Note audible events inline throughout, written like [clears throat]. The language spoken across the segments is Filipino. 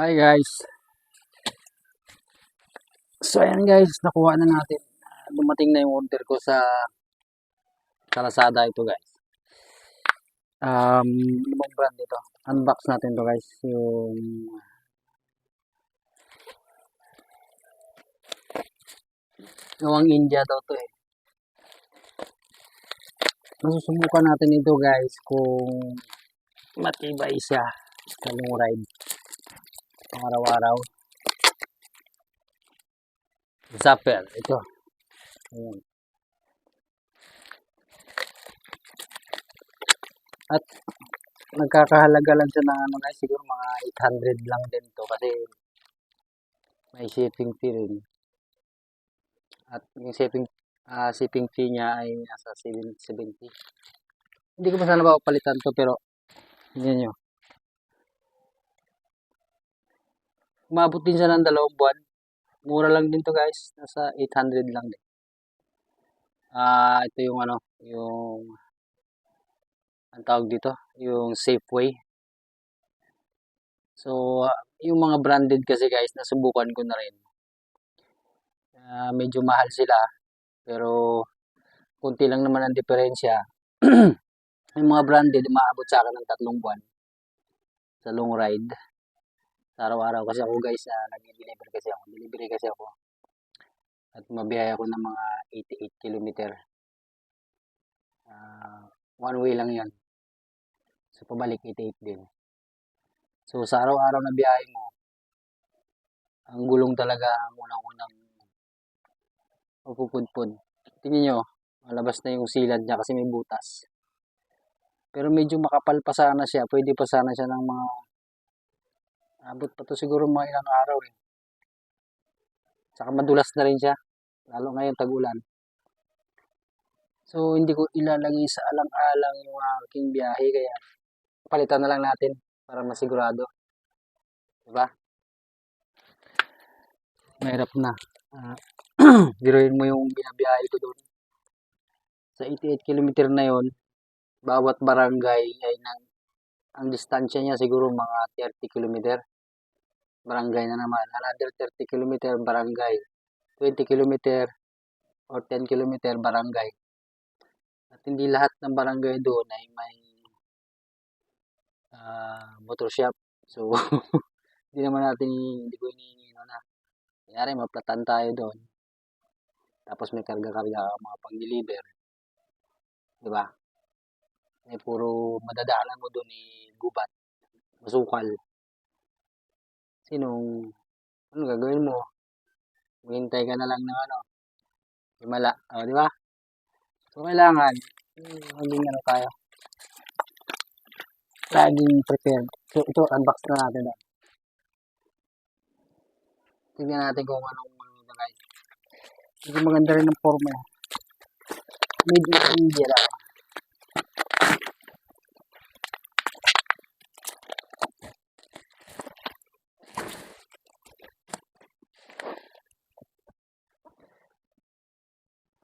Hi guys. So ayan guys, nakuha na natin. Dumating na yung order ko sa sa Lazada ito guys. Um, ano bang brand ito? Unbox natin to guys. Yung gawang India daw to eh. Masusubukan natin ito guys kung matibay siya sa long ride araw-araw. Zapper, ito. Ayan. At nagkakahalaga lang siya ng ano guys, siguro mga 800 lang din to kasi may shipping fee rin. At yung shipping ah, shipping fee niya ay nasa 770. Hindi ko pa sana papalitan to pero yun nyo. Umabot din siya ng dalawang buwan. Mura lang din to guys. Nasa 800 lang din. Ah, ito yung ano, yung ang tawag dito, yung Safeway. So, ah, yung mga branded kasi guys, nasubukan ko na rin. Ah, medyo mahal sila, pero kunti lang naman ang diferensya. [clears throat] yung mga branded, maabot sa akin ng tatlong buwan sa long ride. Araw-araw kasi ako guys, ah, nag-deliver kasi ako. Delivery kasi ako. At mabiyaya ako ng mga 88 kilometer. Ah, one way lang yan. So, pabalik 88 din. So, sa araw-araw na biyahe mo, ang gulong talaga ang unang-unang mapupudpud. Tingnan nyo, malabas na yung silad niya kasi may butas. Pero medyo makapal pa sana siya. Pwede pa sana siya ng mga abot pa to siguro mga ilang araw eh. Saka madulas na rin siya. Lalo ngayon tag-ulan. So, hindi ko ilalagay sa alang-alang yung aking biyahe. Kaya, palitan na lang natin para masigurado. Diba? Mahirap na. Ah, [clears throat] biruin mo yung binabiyahe ko doon. Sa 88 kilometer na yon bawat barangay ay nang ang distansya niya siguro mga 30 kilometer. Barangay na naman. Another 30 kilometer barangay. 20 kilometer or 10 kilometer barangay. At hindi lahat ng barangay doon ay may ah, motor shop. So, [laughs] hindi naman natin, hindi ko hinihingi no, na. Kanyari, maplatan tayo doon. Tapos may karga-karga ka mga pang-deliver. Di ba? Eh, puro madadaanan mo doon ni gubat, masukal. Sinong, ano gagawin mo? Maghintay ka na lang ng ano, himala. O, di ba? So, kailangan, maging ano tayo. Laging prepared. So, ito, unbox na natin. ah. Tingnan natin kung anong ano ito guys. Hindi maganda rin ang forma. Made in India lang.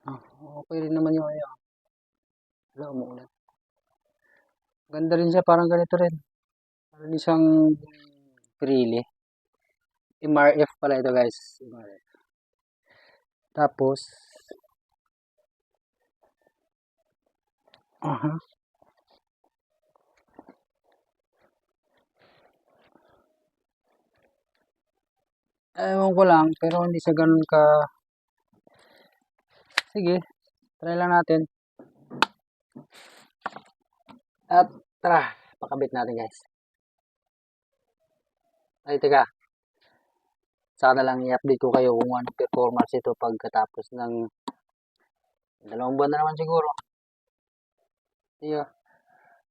Ah, okay rin naman yung ano. Wala, umuulan. Ganda rin siya, parang ganito rin. Parang isang Pirelli. MRF pala ito guys. MRF. Tapos, aha. Ewan ko lang, pero hindi siya ganun ka... Sige, try lang natin. At tara, pakabit natin guys. Ay, teka. Sana lang i-update ko kayo kung anong performance ito pagkatapos ng dalawang buwan na naman siguro. Iyo.